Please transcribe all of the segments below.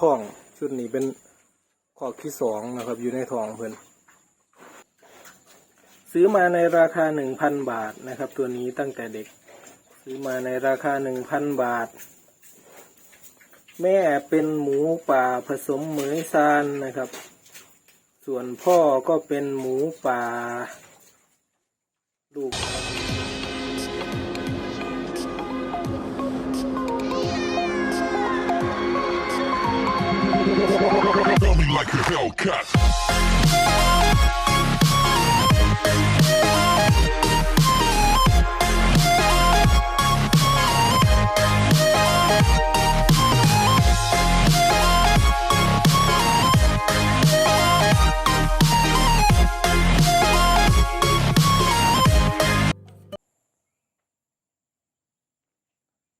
ท้องชุดนี้เป็นขอกที่สองนะครับ อยู่ในท้องเพิ่อนซื้อมาในราคาหนึ่งพันบาทนะครับ ตัวนี้ตั้งแต่เด็ก ซื้อมาในราคาหนึ่งพันบาท แม่เป็นหมูป่าผสมเหมยซานนะครับ ส่วนพ่อก็เป็นหมูป่าลูก like a Hellcat.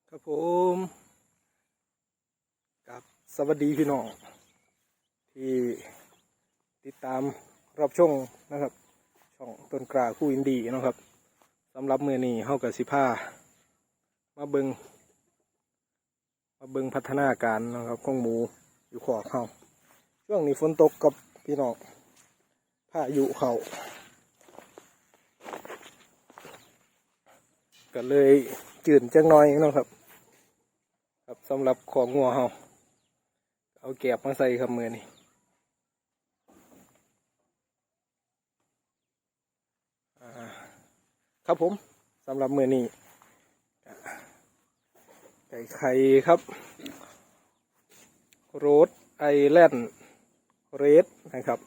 ครับผมกับสวัสดีพี่น้อง ที่ติดตามรับชมนะครับ ช่องต้นกล้าคู่อินดีนะครับสำหรับมือนี้เฮากับสิผ้ามาเบิงมาเบิงพัฒนาการนะครับของหมูอยู่ขอกเฮาช่วงนี้ฝนตกกับพี่น้องพายุเขาก็เลยจืดจังน้อยนะครับ ครับสำหรับของงัวเฮาเอาแกบมาใส่ครับมือนี่อ่า ครับผมสำหรับมือนี้ไก่ไข่ครับโรดไอแลนด์เรดนะครับ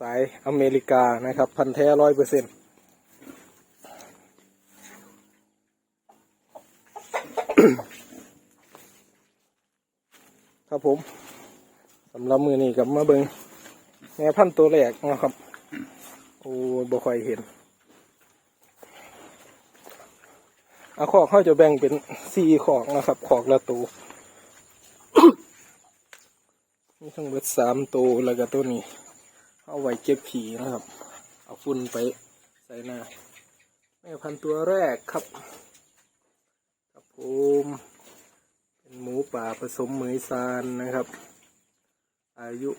สายอเมริกานะครับ พันธุ์แท้ร้อยเปอร์เซ็นต์ครับผมสำหรับมือนี้กับมาเบิงแม่พันตัวแรกนะครับ โอ้บ่ค่อยเห็น อาขอกเขาจะแบ่งเป็นสี่ขอกนะครับ ขอกละตัวมีทั้งเบิดสามตัวแล้วก็ตัวนี้เอาไว้เก็บผีนะครับ เอาฝุ่นไปใส่หน้าแม่พันตัวแรกครับครับผมเป็นหมูป่าผสมเหมยซานนะครับ อายุ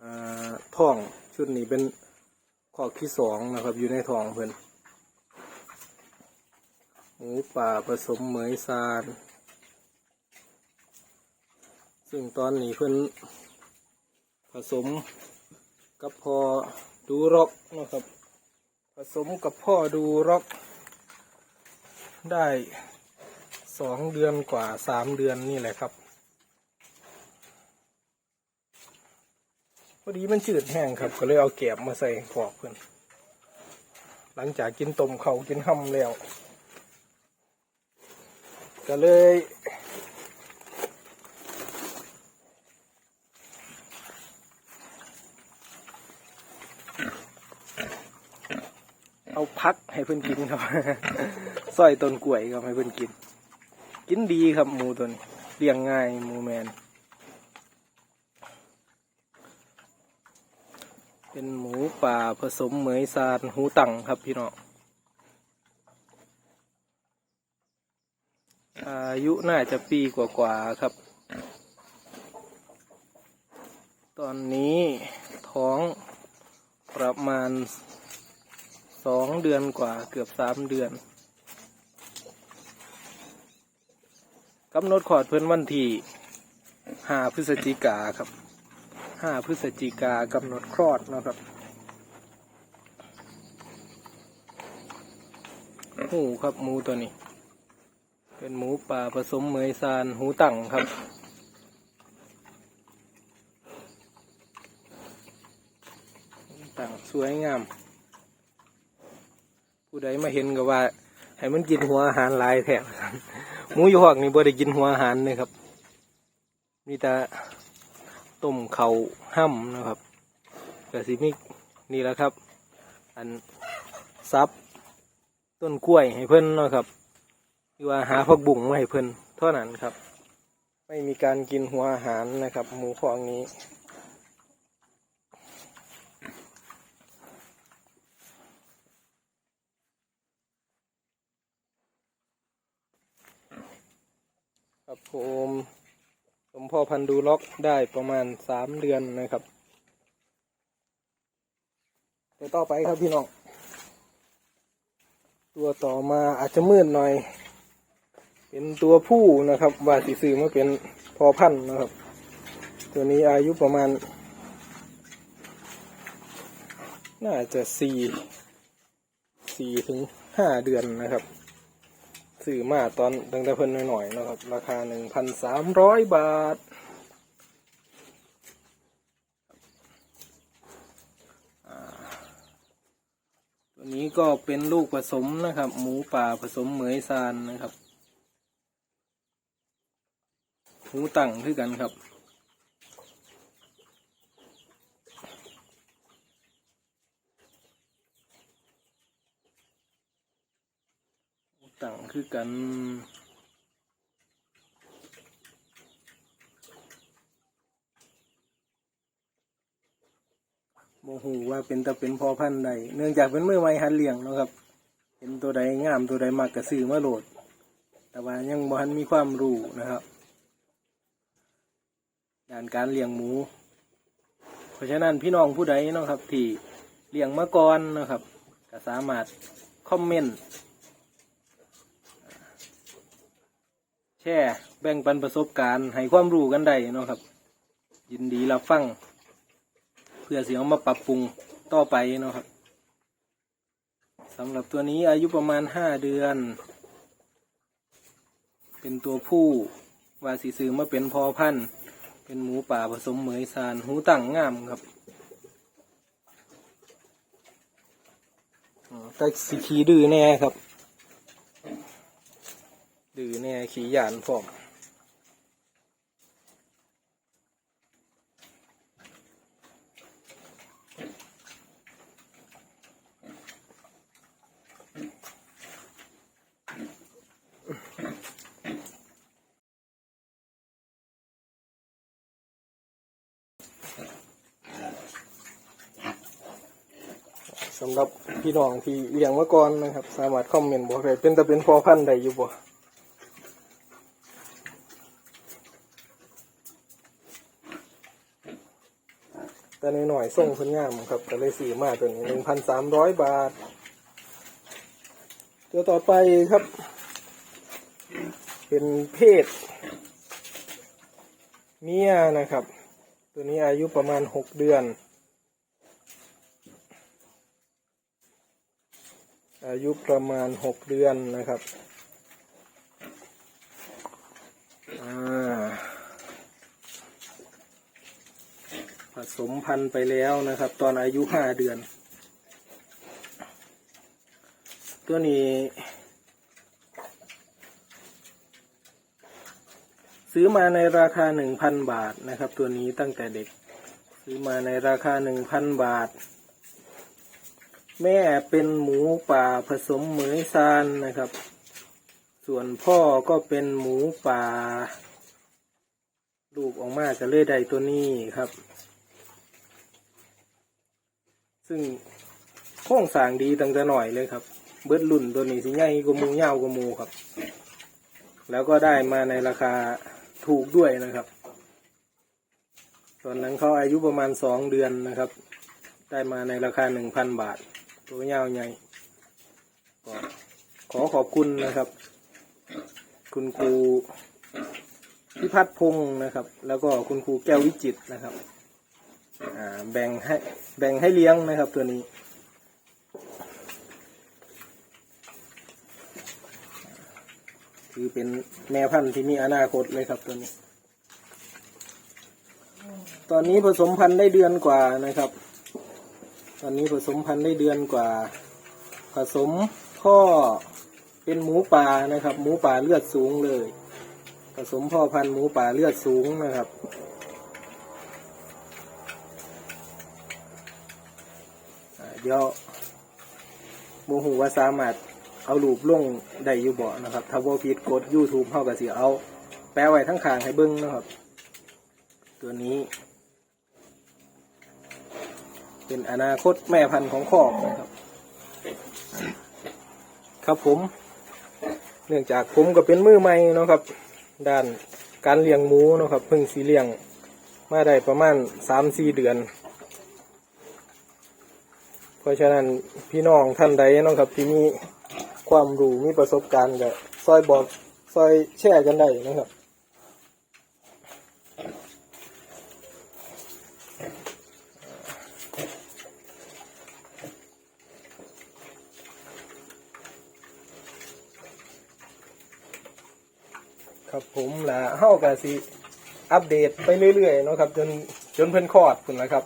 อ่าท้องชุดนี้เป็นขอกที่สองนะครับ อยู่ในท้องเพิ่อน หมูป่าผสมเหมยซาน ซึ่งตอนนี้เพิ่นผสมกับพอดูร็อกนะครับ ผสมกับพ่อดูร็อก ได้สองเดือนกว่าสามเดือนนี่แหละครับพอดีมันจืดแห้งครับ ก็เลยเอาแกบมาใส่ขอกเพื่อนหลังจากกินต้มเขากินห้ำแล้ว ก็เลย เอาพักให้เพื่อนกินครับสร้อยต้นกล้วยครับให้เพื่อนกิน กินดีครับหมูตัวนี้เลี้ยงง่ายหมูแมน เป็นหมูป่าผสมเหมยซานหูตังครับพี่น้อง อายุน่าจะปีกว่าๆครับ ตอนนี้ท้องประมาณสองเดือนกว่าเกือบสามเดือนกำหนดขอดเพิ่นวันที่ห้าพฤศจิกาครับห้าพฤศจิกากำหนดคลอดนะครับหูครับหมูตัวนี้ เป็นหมูป่าผสมเหมยซานหูตั้งครับตั้งสวยงาม ผู้ใดมาเห็นก็ว่า ให้มันกินหัวอาหารหลายแถบหมูยหอกนี่บ่ได้กินหัวอาหารเลยครับ มีแต่ต้มเขาห้ำนะครับกระสิมินี่แหละครับ อันซับต้นกล้วยให้เพิ่อนนะครับ คือว่าหาผักบุ้งมาให้เพิ่นเท่านั้นครับ ไม่มีการกินหัวอาหารนะครับ หมูของนี้ครับผมสมพ่อพันดูล็อกได้ประมาณสามเดือนนะครับตัวต่อไปครับพี่น้อง ตัวต่อมาอาจจะมืดหน่อย เป็นตัวผู้นะครับว่าสีซื้อมาเป็นพอพันนะครับ ตัวนี้อายุประมาณ น่าจะสี่สี่ถึงห้าเดือนนะครับซื้อมาตอนตั้งแต่เพิ่นหน่อยๆนะครับ ราคาหนึ่งพันสามร้อยบาทตัวนี้ก็เป็นลูกผสมนะครับ หมูป่าผสมเหมยซานนะครับ หูตั้งคือกันครับหูตั้งคือกันโมหูว่าเป็นแต่เป็นพอพันธุ์ใดเนื่องจากเป็นมือไม้หันเลี้ยงเนาะครับเห็นตัวใดงามตัวใดมักกระซื้อมาโหลด แต่ว่ายังบ่ทันมีความรู้นะครับ ด้านการเลี้ยงหมู เพราะฉะนั้นพี่น้องผู้ใดนะครับที่เลี้ยงมาก่อนนะครับก็สามารถคอมเมนต์แชร์แบ่งปันประสบการณ์ให้ความรู้กันได้นะครับ ยินดีรับฟังเพื่อเสียเอามาปรับปรุงต่อไปนะครับสำหรับตัวนี้อายุประมาณห้าเดือน เป็นตัวผู้ว่าสีซื้อมาเป็นพอพันธุ์ เป็นหมูป่าผสมเหมยซานหูตั้งงามครับแต่สีขี้ดื้อแน่ครับ ดื้อแน่ขี้หยานพร้อม สำหรับพี่น้องที่เลี้ยงมาก่อนนะครับ สามารถคอมเมนต์บอกได้เป็นแต่เป็นพอพันธุ์ใดอยู่บ่แต่ในหน่อยๆส่งเพิ่นงามครับก็เลยซื้อมาตัวนี้หนึ่งพันสามร้อยบาท ตัวต่อไปครับ เป็นเพศ เมียนะครับ ตัวนี้อายุประมาณหกเดือน อายุประมาณหกเดือนนะครับผสมพันธุ์ไปแล้วนะครับ ตอนอายุห้าเดือน ตัวนี้ ซื้อมาในราคาหนึ่งพันบาทนะครับ ตัวนี้ตั้งแต่เด็ก ซื้อมาในราคาหนึ่งพันบาท แม่เป็นหมูป่าผสมเหมยซานนะครับ ส่วนพ่อก็เป็นหมูป่า ลูกออกมาจะเลยได้ตัวนี้ครับ ซึ่งโครงสางดีตั้งแต่หน่อยเลยครับ เบิดรุ่นตัวนี้สิใหญ่กว่ามูยาวกว่ามูครับ แล้วก็ได้มาในราคาถูกด้วยนะครับ ตอนนั้นเขาอายุประมาณสองเดือนนะครับ ได้มาในราคาหนึ่งพันบาท ตัวยาวใหญ่ก็ขอขอบคุณนะครับ คุณครูพิพัฒน์พงศ์นะครับ แล้วก็คุณครูแก้ววิจิตนะครับแบ่งให้แบ่งให้เลี้ยงนะครับตัวนี้ คือเป็นแม่พันธุ์ที่มีอนาคตเลยครับตัวนี้ ตอนนี้ผสมพันธุ์ได้เดือนกว่านะครับ อนนี้ผสมพันธุ์ได้เดือนกว่า ผสมพ่อเป็นหมูป่านะครับ หมูป่าเลือดสูงเลย ผสมพ่อพันธุ์หมูป่าเลือดสูงนะครับอ่าเดี๋ยวโมหูว่าสามารถเอารูปลงได้อยู่บ่นะครับ ถ้าว่าผิดกด YouTube เข้ากับเสิเอา แปะไว้ทั้งขางให้เบิ้งนะครับ ตัวนี้ เป็นอนาคตแม่พันธุ์ของคอกนะครับ ครับผม เนื่องจากผมก็เป็นมือใหม่เนาะครับ ด้านการเลี้ยงหมูเนาะครับเพิ่งสีเลี้ยง มาได้ประมาณสามสี่เดือน เพราะฉะนั้นพี่น้องท่านใดเนาะครับที่มีความรู้มีประสบการณ์ก็ซอยบอกซอยแชร์กันได้นะครับ ครับผมและเฮาก็สิอัปเดตไปเรื่อยๆเนาะครับ จนจนเพิ่นคลอดพุ่นละครับ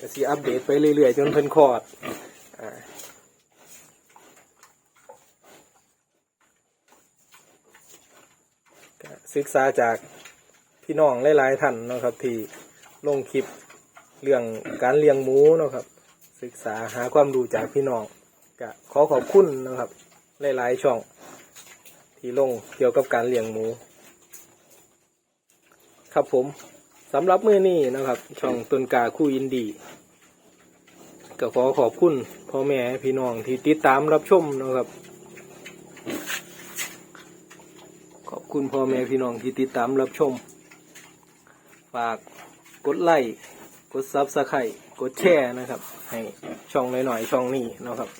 ก็สิอัปเดตไปเรื่อยๆ จนเพิ่นคลอดอ่าศึกษาจากพี่น้องหลายๆท่านเนาะครับ ที่ลงคลิปเรื่องการเลี้ยงหมูเนาะครับ ศึกษาหาความรู้จากพี่น้องก็ขอขอบคุณนะครับ หลายๆช่อง ที่ลงเกี่ยวกับการเลี้ยงหมู ครับผมสำหรับมือนี้นะครับ ช่องต้นกาคู่อินดีก็ขอขอบคุณพ่อแม่พี่น้องที่ติดตามรับชมนะครับ ขอบคุณพ่อแม่พี่น้องที่ติดตามรับชม ฝากกดไลค์กดซับสไครต์กดแชร์นะครับ ให้ช่องหน่อยๆช่องนี้นะครับ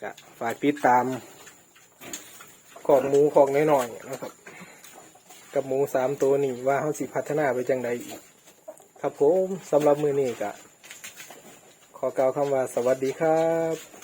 ก็ฝากติดตาม ของหมูของน้อยๆนะครับ กับหมูสามตัวนี่ว่าเขาสิพัฒนาไปจังใดอีก ครับผมสำหรับมือนี้ก็ขอกล่าวคำว่าสวัสดีครับ